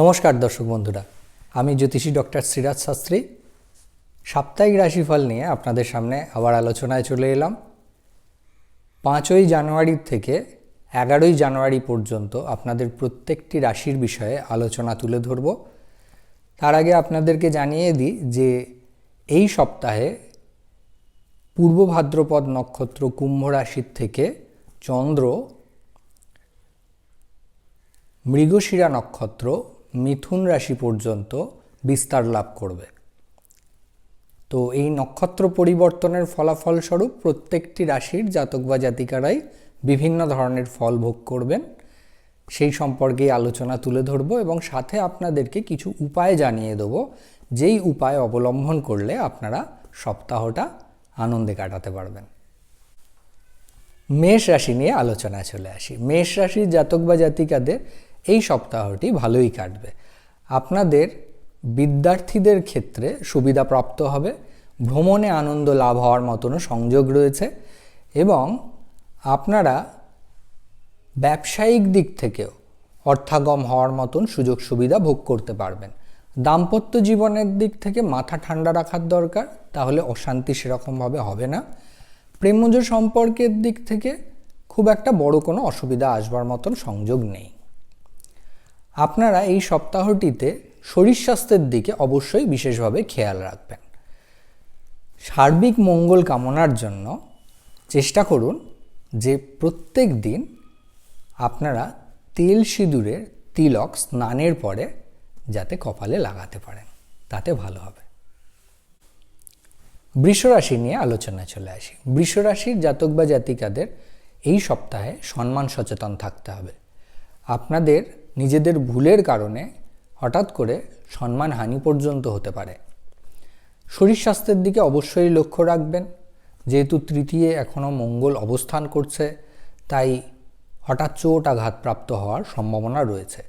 নমস্কার দর্শক বন্ধুরা, আমি জ্যোতিষী ডক্টর শ্রীরাজ শাস্ত্রী। সাপ্তাহিক রাশিফল নিয়ে আপনাদের সামনে আবার আলোচনায় চলে এলাম। পাঁচই জানুয়ারি থেকে এগারোই জানুয়ারি পর্যন্ত আপনাদের প্রত্যেকটি রাশির বিষয়ে আলোচনা তুলে ধরব। তার আগে আপনাদেরকে জানিয়ে দিই যে এই সপ্তাহে পূর্ব ভাদ্রপদ নক্ষত্র কুম্ভ রাশির থেকে চন্দ্র মৃগশিরা নক্ষত্র মিথুন রাশি পর্যন্ত বিস্তার লাভ করবে। তো এই নক্ষত্র পরিবর্তনের ফলাফল স্বরূপ প্রত্যেকটি রাশির জাতক বা জাতিকারাই বিভিন্ন ধরনের ফল ভোগ করবেন। সেই সম্পর্কে আলোচনা তুলে ধরব এবং সাথে আপনাদেরকে কিছু উপায় জানিয়ে দেবো, যেই উপায় অবলম্বন করলে আপনারা সপ্তাহটা আনন্দে কাটাতে পারবেন। মেষ রাশি নিয়ে আলোচনায় চলে আসি। মেষ রাশির জাতক বা জাতিকাদের এই সপ্তাহটি ভালোই কাটবে। আপনাদের বিদ্যার্থীদের ক্ষেত্রে সুবিধা প্রাপ্ত হবে, ভ্রমণে আনন্দ লাভ হওয়ার মতনও সংযোগ রয়েছে এবং আপনারা ব্যবসায়িক দিক থেকেও অর্থাগম হওয়ার মতন সুযোগ সুবিধা ভোগ করতে পারবেন। দাম্পত্য জীবনের দিক থেকে মাথা ঠান্ডা রাখার দরকার, তাহলে অশান্তি সেরকমভাবে হবে না। প্রেমজ সম্পর্কের দিক থেকে খুব একটা বড় কোনো অসুবিধা আসবার মতন সংযোগ নেই। আপনারা এই সপ্তাহটিতে শরীর স্বাস্থ্যের দিকে অবশ্যই বিশেষভাবে খেয়াল রাখবেন। সার্বিক মঙ্গল কামনার জন্য চেষ্টা করুন যে প্রত্যেক দিন আপনারা তেল সিঁদুরের তিলক স্নানের পরে যাতে কপালে লাগাতে পারেন, তাতে ভালো হবে। বৃষরাশি নিয়ে আলোচনায় চলে আসি। বৃষরাশির জাতক বা জাতিকাদের এই সপ্তাহে সম্মান সচেতন থাকতে হবে। আপনাদের নিজেদের ভুলের কারণে হঠাৎ করে সম্মান হানি পর্যন্ত হতে পারে। শরীর স্বাস্থ্যের দিকে অবশ্যই লক্ষ্য রাখবেন। যেহেতু তৃতীয় এখনও মঙ্গল অবস্থান করছে, তাই হঠাৎ চোট আঘাতপ্রাপ্ত হওয়ার সম্ভাবনা রয়েছে।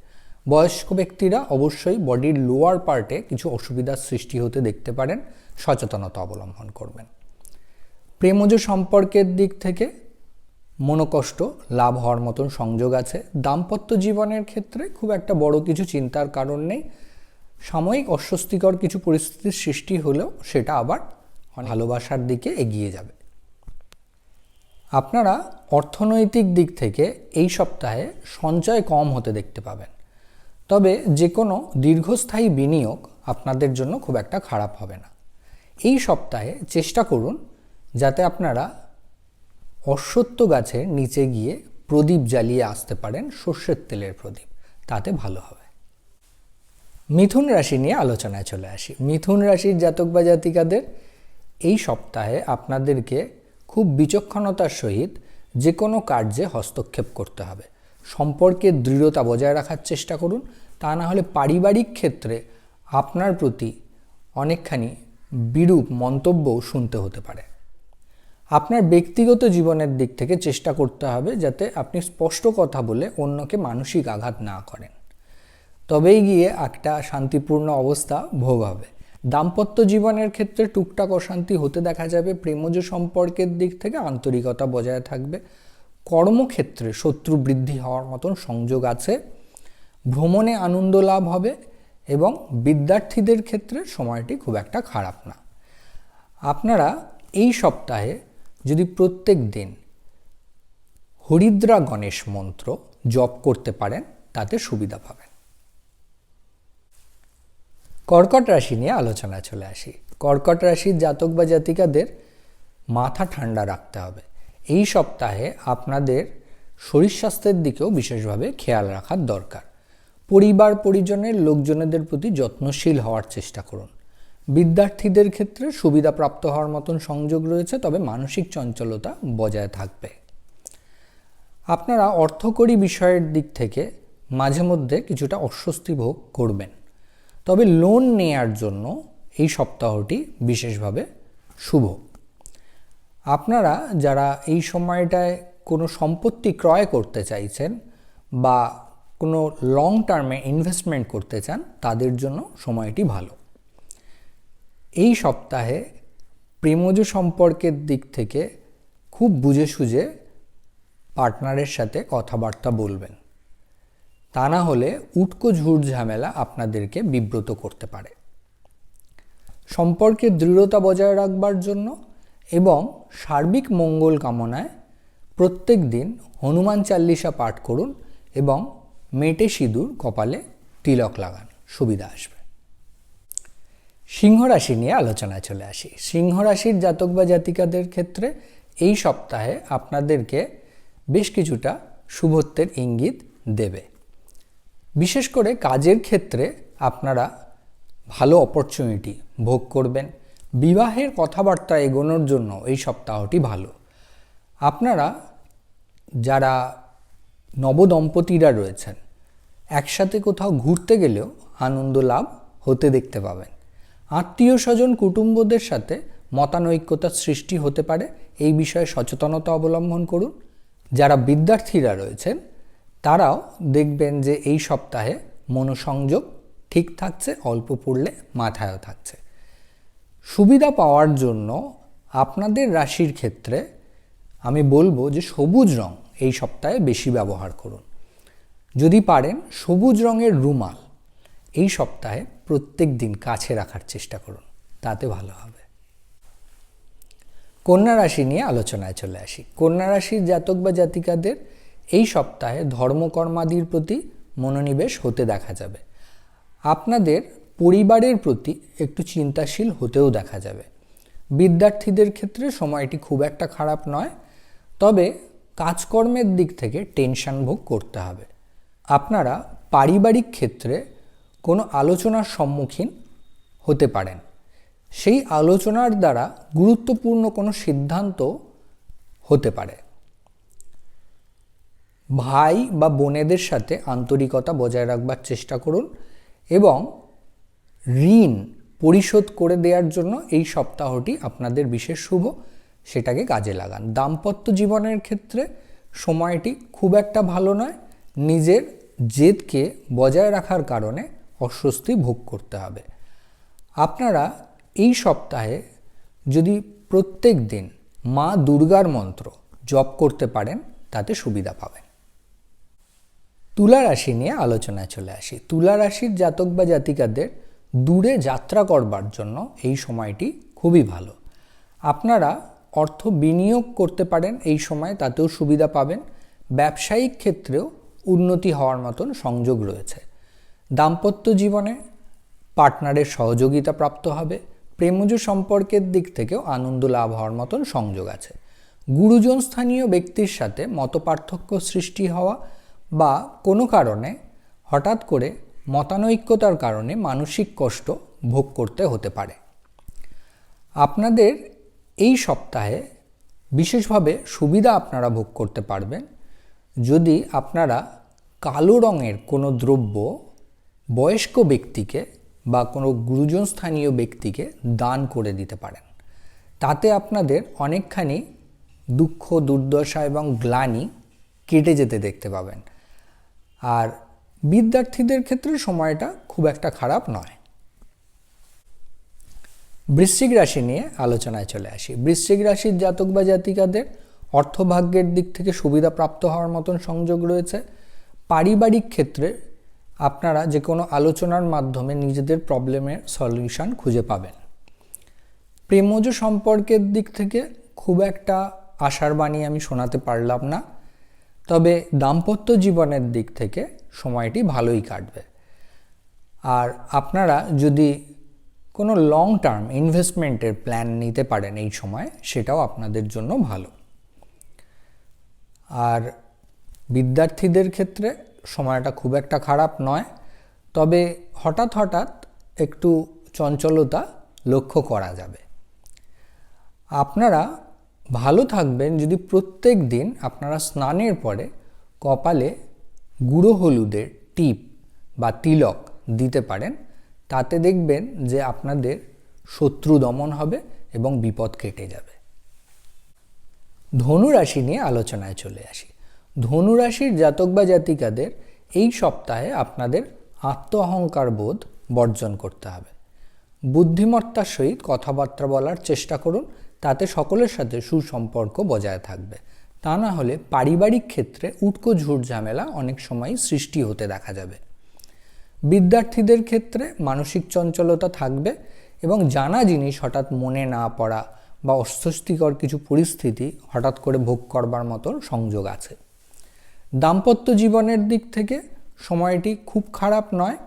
বয়স্ক ব্যক্তিরা অবশ্যই বডির লোয়ার পার্টে কিছু অসুবিধার সৃষ্টি হতে দেখতে পারেন। সচেতনতা অবলম্বন করবেন। প্রেমজ সম্পর্কের দিক থেকে মনোকষ্ট লাভ হওয়ার মতন সংযোগ আছে। দাম্পত্য জীবনের ক্ষেত্রে খুব একটা বড় কিছু চিন্তার কারণ নেই। সাময়িক অস্বস্তিকর কিছু পরিস্থিতির সৃষ্টি হলেও সেটা আবার ভালোবাসার দিকে এগিয়ে যাবে। আপনারা অর্থনৈতিক দিক থেকে এই সপ্তাহে সঞ্চয় কম হতে দেখতে পাবেন। তবে যে কোনো দীর্ঘস্থায়ী বিনিয়োগ আপনাদের জন্য খুব একটা খারাপ হবে না। এই সপ্তাহে চেষ্টা করুন যাতে আপনারা অশ্বত্থ গাছের নিচে গিয়ে প্রদীপ জ্বালিয়ে আসতে পারেন সর্ষের তেলের প্রদীপ। তাতে ভালো হবে। মিথুন রাশি নিয়ে আলোচনায় চলে আসি। মিথুন রাশির জাতক বা জাতিকাদের এই সপ্তাহে আপনাদেরকে খুব বিচক্ষণতার সহিত যে কোনো কার্যে হস্তক্ষেপ করতে হবে। সম্পর্কে দৃঢ়তা বজায় রাখার চেষ্টা করুন। তা না হলে পারিবারিক ক্ষেত্রে আপনার প্রতি অনেকখানি বিরূপ মন্তব্যও শুনতে হতে পারে। আপনার ব্যক্তিগত জীবনের দিক থেকে চেষ্টা করতে হবে যাতে আপনি স্পষ্ট কথা বলে অন্যকে মানসিক আঘাত না করেন। তবেই গিয়ে একটা শান্তিপূর্ণ অবস্থা ভোগ হবে। দাম্পত্য জীবনের ক্ষেত্রে টুকটাক অশান্তি হতে দেখা যাবে, প্রেমজ সম্পর্কের দিক থেকে আন্তরিকতা বজায় থাকবে, কর্মক্ষেত্রে শত্রু বৃদ্ধি হওয়ার মতন সংযোগ আছে, ভ্রমণে আনন্দ লাভ হবে এবং বিদ্যার্থীদের ক্ষেত্রে সময়টি খুব একটা খারাপ না। আপনারা এই সপ্তাহে যদি প্রত্যেক দিন হরিদ্রা গণেশ মন্ত্র জপ করতে পারেন, তাতে সুবিধা পাবেন। কর্কট রাশি নিয়ে আলোচনা চলে আসি। কর্কট রাশির জাতক বা জাতিকাদের মাথা ঠান্ডা রাখতে হবে। এই সপ্তাহে আপনাদের শরীর স্বাস্থ্যের দিকেও বিশেষভাবে খেয়াল রাখার দরকার। পরিবার পরিজনের লোকজনেদের প্রতি যত্নশীল হওয়ার চেষ্টা করুন। বিদ্যার্থীদের ক্ষেত্রে সুবিধা প্রাপ্ত হওয়ার মতন সংযোগ রয়েছে, তবে মানসিক চঞ্চলতা বজায় থাকবে। আপনারা অর্থকরী বিষয়ের দিক থেকে মাঝে মধ্যে কিছুটা অস্বস্তি ভোগ করবেন। তবে লোন নেয়ার জন্য এই সপ্তাহটি বিশেষভাবে শুভ। আপনারা যারা এই সময়টায় কোনো সম্পত্তি ক্রয় করতে চাইছেন বা কোনো লং টার্মে ইনভেস্টমেন্ট করতে চান, তাদের জন্য সময়টি ভালো। এই সপ্তাহে প্রেমজ সম্পর্কের দিক থেকে খুব বুঝে সুঝে পার্টনারের সাথে কথাবার্তা বলবেন। তা না হলে উটকো ঝুট ঝামেলা আপনাদেরকে বিব্রত করতে পারে। সম্পর্কের দৃঢ়তা বজায় রাখবার জন্য এবং সার্বিক মঙ্গল কামনায় প্রত্যেক দিন হনুমান চাল্লিশা পাঠ করুন এবং মেটে সিঁদুর কপালে তিলক লাগান। সুবিধা আসবে। সিংহ রাশি নিয়ে আলোচনায় চলে আসি। সিংহ রাশির জাতক বা জাতিকাদের ক্ষেত্রে এই সপ্তাহে আপনাদেরকে বেশ কিছুটা শুভত্বের ইঙ্গিত দেবে। বিশেষ করে কাজের ক্ষেত্রে আপনারা ভালো অপরচুনিটি ভোগ করবেন। বিবাহের কথাবার্তা এগোনোর জন্য এই সপ্তাহটি ভালো। আপনারা যারা নবদম্পতিরা রয়েছেন, একসাথে কোথাও ঘুরতে গেলেও আনন্দ লাভ হতে দেখতে পাবেন। আত্মীয় স্বজন কুটুম্বদের সাথে মতানৈক্যতার সৃষ্টি হতে পারে। এই বিষয়ে সচেতনতা অবলম্বন করুন। যারা বিদ্যার্থীরা রয়েছেন, তারাও দেখবেন যে এই সপ্তাহে মনোসংযোগ ঠিক থাকছে, অল্প পড়লে মাথায়ও থাকছে। সুবিধা পাওয়ার জন্য আপনাদের রাশির ক্ষেত্রে আমি বলব যে সবুজ রং এই সপ্তাহে বেশি ব্যবহার করুন। যদি পারেন সবুজ রঙের রুমাল এই সপ্তাহে প্রত্যেক দিন কাছে রাখার চেষ্টা করুন, তাতে ভালো হবে। কন্যা রাশি নিয়ে আলোচনায় চলে আসি। কন্যা রাশির জাতক বা জাতিকাদের এই সপ্তাহে ধর্মকর্মাদির প্রতি মনোনিবেশ হতে দেখা যাবে। আপনাদের পরিবারের প্রতি একটু চিন্তাশীল হতেও দেখা যাবে। বিদ্যার্থীদের ক্ষেত্রে সময়টি খুব একটা খারাপ নয়, তবে কাজকর্মের দিক থেকে টেনশন ভোগ করতে হবে। আপনারা পারিবারিক ক্ষেত্রে কোনো আলোচনার সম্মুখীন হতে পারেন। সেই আলোচনার দ্বারা গুরুত্বপূর্ণ কোনো সিদ্ধান্ত হতে পারে। ভাই বা বোনেদের সাথে আন্তরিকতা বজায় রাখবার চেষ্টা করুন এবং ঋণ পরিশোধ করে দেওয়ার জন্য এই সপ্তাহটি আপনাদের বিশেষ শুভ, সেটাকে কাজে লাগান। দাম্পত্য জীবনের ক্ষেত্রে সময়টি খুব একটা ভালো নয়। নিজের জেদকে বজায় রাখার কারণে অস্বস্তি ভোগ করতে হবে। আপনারা এই সপ্তাহে যদি প্রত্যেক দিন মা দুর্গার মন্ত্র জপ করতে পারেন, তাতে সুবিধা পাবেন। তুলা রাশি নিয়ে আলোচনায় চলে আসি। তুলা রাশির জাতক বা জাতিকাদের দূরে যাত্রা করবার জন্য এই সময়টি খুবই ভালো। আপনারা অর্থ বিনিয়োগ করতে পারেন এই সময়, তাতেও সুবিধা পাবেন। ব্যবসায়িক ক্ষেত্রেও উন্নতি হওয়ার মতন সংযোগ রয়েছে। দাম্পত্য জীবনে পার্টনারের সহযোগিতা প্রাপ্ত হবে, প্রেমজ সম্পর্কের দিক থেকেও আনন্দ লাভ হওয়ার মতন সংযোগ আছে। গুরুজন স্থানীয় ব্যক্তির সাথে মতপার্থক্য সৃষ্টি হওয়া বা কোনো কারণে হঠাৎ করে মতানৈক্যতার কারণে মানসিক কষ্ট ভোগ করতে হতে পারে। আপনাদের এই সপ্তাহে বিশেষভাবে সুবিধা আপনারা ভোগ করতে পারবেন। যদি আপনারা কালো রঙের কোনো দ্রব্য বয়স্ক ব্যক্তিকে বা কোনো গুরুজন স্থানীয় ব্যক্তিকে দান করে দিতে পারেন। তাতে আপনাদের অনেকখানি দুঃখ, দুর্দশা এবং গ্লানি কেটে যেতে দেখতে পাবেন। আর বিদ্যার্থীদের ক্ষেত্রে সময়টা খুব একটা খারাপ নয়। বৃশ্চিক রাশি নিয়ে আলোচনায় চলে আসি। বৃশ্চিক রাশির জাতক বা জাতিকাদের অর্থভাগ্যের দিক থেকে সুবিধা প্রাপ্ত হওয়ার মতন সংযোগ রয়েছে। পারিবারিক ক্ষেত্রে আপনারা যে কোনো আলোচনার মাধ্যমে নিজেদের প্রবলেমের সলিউশন খুঁজে পাবেন। প্রেমজ সম্পর্কের দিক থেকে খুব একটা আশার বাণী আমি শোনাতে পারলাম না, তবে দাম্পত্য জীবনের দিক থেকে সময়টি ভালোই কাটবে। আর আপনারা যদি কোনো লং টার্ম ইনভেস্টমেন্টের প্ল্যান নিতে পারেন এই সময়, সেটাও আপনাদের জন্য ভালো। আর বিদ্যার্থীদের ক্ষেত্রে সময়টা খুব একটা খারাপ নয়। তবে হঠাৎ হঠাৎ একটু চঞ্চলতা লক্ষ্য করা যাবে। আপনারা ভালো থাকবেন যদি প্রত্যেক দিন আপনারা স্নানের পরে কপালে গুঁড়ো হলুদের টিপ বা তিলক দিতে পারেন, তাতে দেখবেন যে আপনাদের শত্রু দমন হবে এবং বিপদ কেটে যাবে। ধনু রাশি নিয়ে আলোচনায় চলে আসি। ধনু রাশির জাতক বা জাতিকাদের এই সপ্তাহে আপনাদের আত্ম অহংকার বোধ বর্জন করতে হবে। বুদ্ধিমত্তার সহিত কথাবার্তা বলার চেষ্টা করুন, তাতে সকলের সাথে সুসম্পর্ক বজায় থাকবে। তা না হলে পারিবারিক ক্ষেত্রে উটকো ঝুট ঝামেলা অনেক সময় সৃষ্টি হতে দেখা যাবে। বিদ্যার্থীদের ক্ষেত্রে মানসিক চঞ্চলতা থাকবে এবং জানা জিনিস হঠাৎ মনে না পড়া বা অস্বস্তিকর কিছু পরিস্থিতি হঠাৎ করে ভোগ করবার মতো সংযোগ আছে। দাম্পত্য জীবনের দিক থেকে সময়টি খুব খারাপ নয়,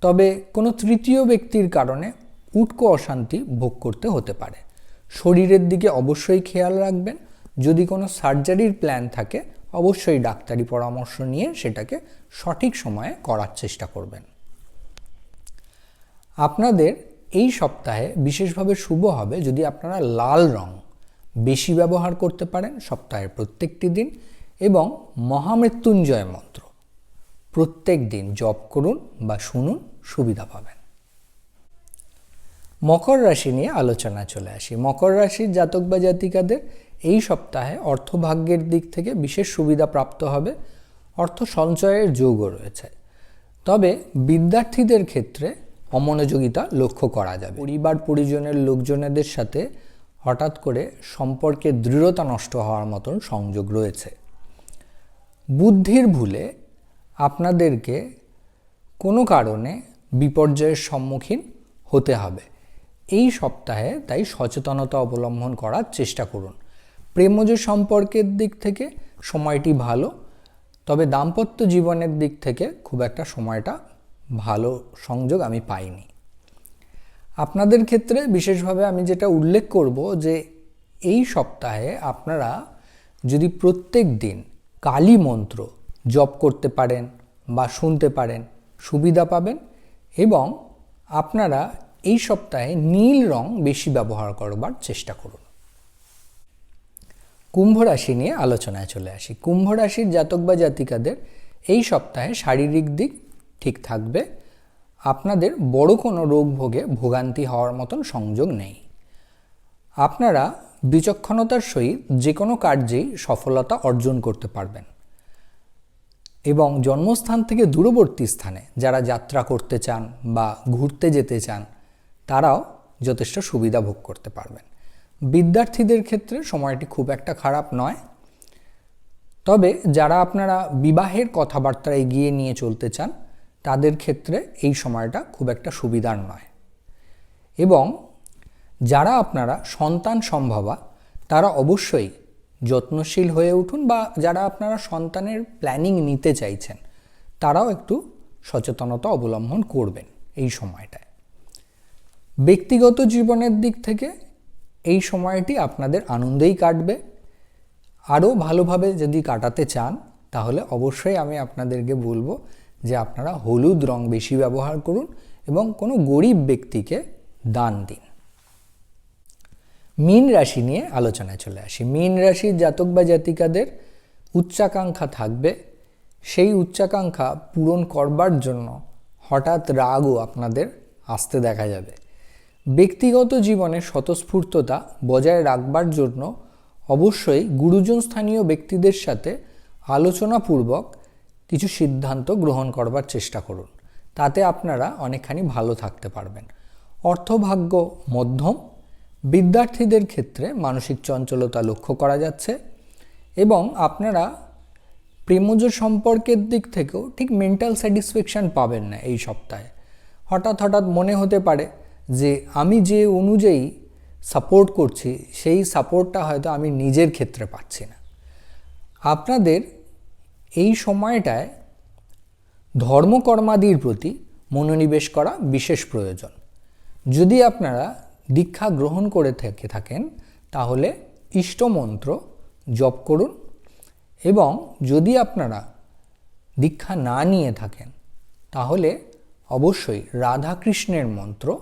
তবে কোনো তৃতীয় ব্যক্তির কারণে উটকো অশান্তি ভোগ করতে হতে পারে। শরীরের দিকে অবশ্যই খেয়াল রাখবেন। যদি কোনো সার্জারির প্ল্যান থাকে, অবশ্যই ডাক্তারি পরামর্শ নিয়ে সেটাকে সঠিক সময়ে করার চেষ্টা করবেন। আপনাদের এই সপ্তাহে বিশেষভাবে শুভ হবে যদি আপনারা লাল রং বেশি ব্যবহার করতে পারেন সপ্তাহের প্রত্যেকটি দিন এবং মহামৃত্যুঞ্জয় মন্ত্র। প্রত্যেক দিন জপ করুন বা শুনুন, সুবিধা পাবেন। মকর রাশি নিয়ে আলোচনা চলে আসি। মকর রাশির জাতক বা জাতিকাদের এই সপ্তাহে অর্থভাগ্যের দিক থেকে বিশেষ সুবিধা প্রাপ্ত হবে। অর্থ সঞ্চয়ের যোগও রয়েছে। তবে বিদ্যার্থীদের ক্ষেত্রে অমনোযোগিতা লক্ষ্য করা যাবে। পরিবার, পরিজনের লোকজনেদের সাথে হঠাৎ করে সম্পর্কের দৃঢ়তা নষ্ট হওয়ার মতন সংযোগ রয়েছে। বুদ্ধির ভুলে আপনাদেরকে কোনো কারণে বিপর্যয়ের সম্মুখীন হতে হবে। এই সপ্তাহে তাই সচেতনতা অবলম্বন করার চেষ্টা করুন। প্রেমজ সম্পর্কের দিক থেকে সময়টি ভালো, তবে দাম্পত্য জীবনের দিক থেকে খুব একটা সময়টা ভালো সংযোগ আমি পাইনি। আপনাদের ক্ষেত্রে বিশেষভাবে আমি যেটা উল্লেখ করব যে এই সপ্তাহে আপনারা যদি প্রত্যেক দিন কালী মন্ত্র জপ করতে পারেন বা শুনতে পারেন, সুবিধা পাবেন এবং আপনারা এই সপ্তাহে নীল রং বেশি ব্যবহার করবার চেষ্টা করুন। কুম্ভ রাশি নিয়ে আলোচনায় চলে আসি। কুম্ভ রাশির জাতক বা জাতিকাদের এই সপ্তাহে শারীরিক দিক ঠিক থাকবে। আপনাদের বড় কোনো রোগ ভোগে ভোগান্তি হওয়ার মতন সংযোগ নেই। আপনারা বিচক্ষণতার সহিত যে কোনো কার্যেই সফলতা অর্জন করতে পারবেন। এবং জন্মস্থান থেকে দূরবর্তী স্থানে যারা যাত্রা করতে চান বা ঘুরতে যেতে চান, তারাও যথেষ্ট সুবিধা ভোগ করতে পারবেন। বিদ্যার্থীদের ক্ষেত্রে সময়টি খুব একটা খারাপ নয়। তবে যারা আপনারা বিবাহের কথাবার্তা এগিয়ে নিয়ে চলতে চান, তাদের ক্ষেত্রে এই সময়টা খুব একটা সুবিধার নয়। এবং যারা আপনারা সন্তান সম্ভবা, তারা অবশ্যই যত্নশীল হয়ে উঠুন বা যারা আপনারা সন্তানের প্ল্যানিং নিতে চাইছেন, তারাও একটু সচেতনতা অবলম্বন করবেন এই সময়টায়। ব্যক্তিগত জীবনের দিক থেকে এই সময়টি আপনাদের আনন্দেই কাটবে। আরও ভালোভাবে যদি কাটাতে চান, তাহলে অবশ্যই আমি আপনাদেরকে বলব যে আপনারা হলুদ রং বেশি ব্যবহার করুন এবং কোনো গরিব ব্যক্তিকে দান দিন। মীন রাশি নিয়ে আলোচনায় চলে আসি। মীন রাশির জাতক বা জাতিকাদের উচ্চাকাঙ্ক্ষা থাকবে। সেই উচ্চাকাঙ্ক্ষা পূরণ করবার জন্য হঠাৎ রাগও আপনাদের আসতে দেখা যাবে। ব্যক্তিগত জীবনে স্বতঃস্ফূর্ততা বজায় রাখবার জন্য অবশ্যই গুরুজন স্থানীয় ব্যক্তিদের সাথে আলোচনাপূর্বক কিছু সিদ্ধান্ত গ্রহণ করবার চেষ্টা করুন। তাতে আপনারা অনেকখানি ভালো থাকতে পারবেন। অর্থভাগ্য মধ্যম বিদ্যার্থীদের ক্ষেত্রে মানসিক চঞ্চলতা লক্ষ্য করা যাচ্ছে এবং আপনারা প্রেমজ সম্পর্কের দিক থেকেও ঠিক মেন্টাল স্যাটিসফ্যাকশান পাবেন না এই সপ্তাহে। হঠাৎ হঠাৎ মনে হতে পারে যে আমি যে অনুযায়ী সাপোর্ট করছি, সেই সাপোর্টটা হয়তো আমি নিজের ক্ষেত্রে পাচ্ছি না। আপনাদের এই সময়টায় ধর্মকর্মাদির প্রতি মনোনিবেশ করা বিশেষ প্রয়োজন। যদি আপনারা দীক্ষা গ্রহণ করে থেকে থাকেন, তাহলে ইষ্টমন্ত্র জপ করুন এবং যদি আপনারা দীক্ষা না নিয়ে থাকেন, তাহলে অবশ্যই রাধাকৃষ্ণের মন্ত্র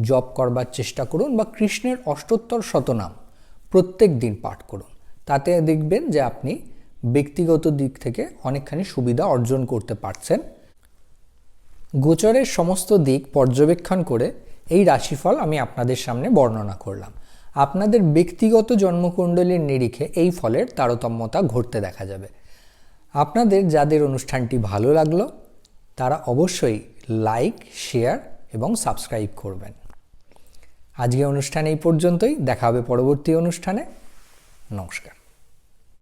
জপ করবার চেষ্টা করুন বা কৃষ্ণের অষ্টোত্তর শতনাম প্রত্যেক দিন পাঠ করুন। তাতে দেখবেন যে আপনি ব্যক্তিগত দিক থেকে অনেকখানি সুবিধা অর্জন করতে পারছেন। গোচরের সমস্ত দিক পর্যবেক্ষণ করে এই রাশিফল আমি আপনাদের সামনে বর্ণনা করলাম। আপনাদের ব্যক্তিগত জন্মকুণ্ডলীর নিরিখে এই ফলের তারতম্যতা ঘটতে দেখা যাবে। আপনাদের যাদের অনুষ্ঠানটি ভালো লাগল, তারা অবশ্যই লাইক, শেয়ার এবং সাবস্ক্রাইব করবেন। আজকে অনুষ্ঠান এই পর্যন্তই। দেখা হবে পরবর্তী অনুষ্ঠানে। নমস্কার।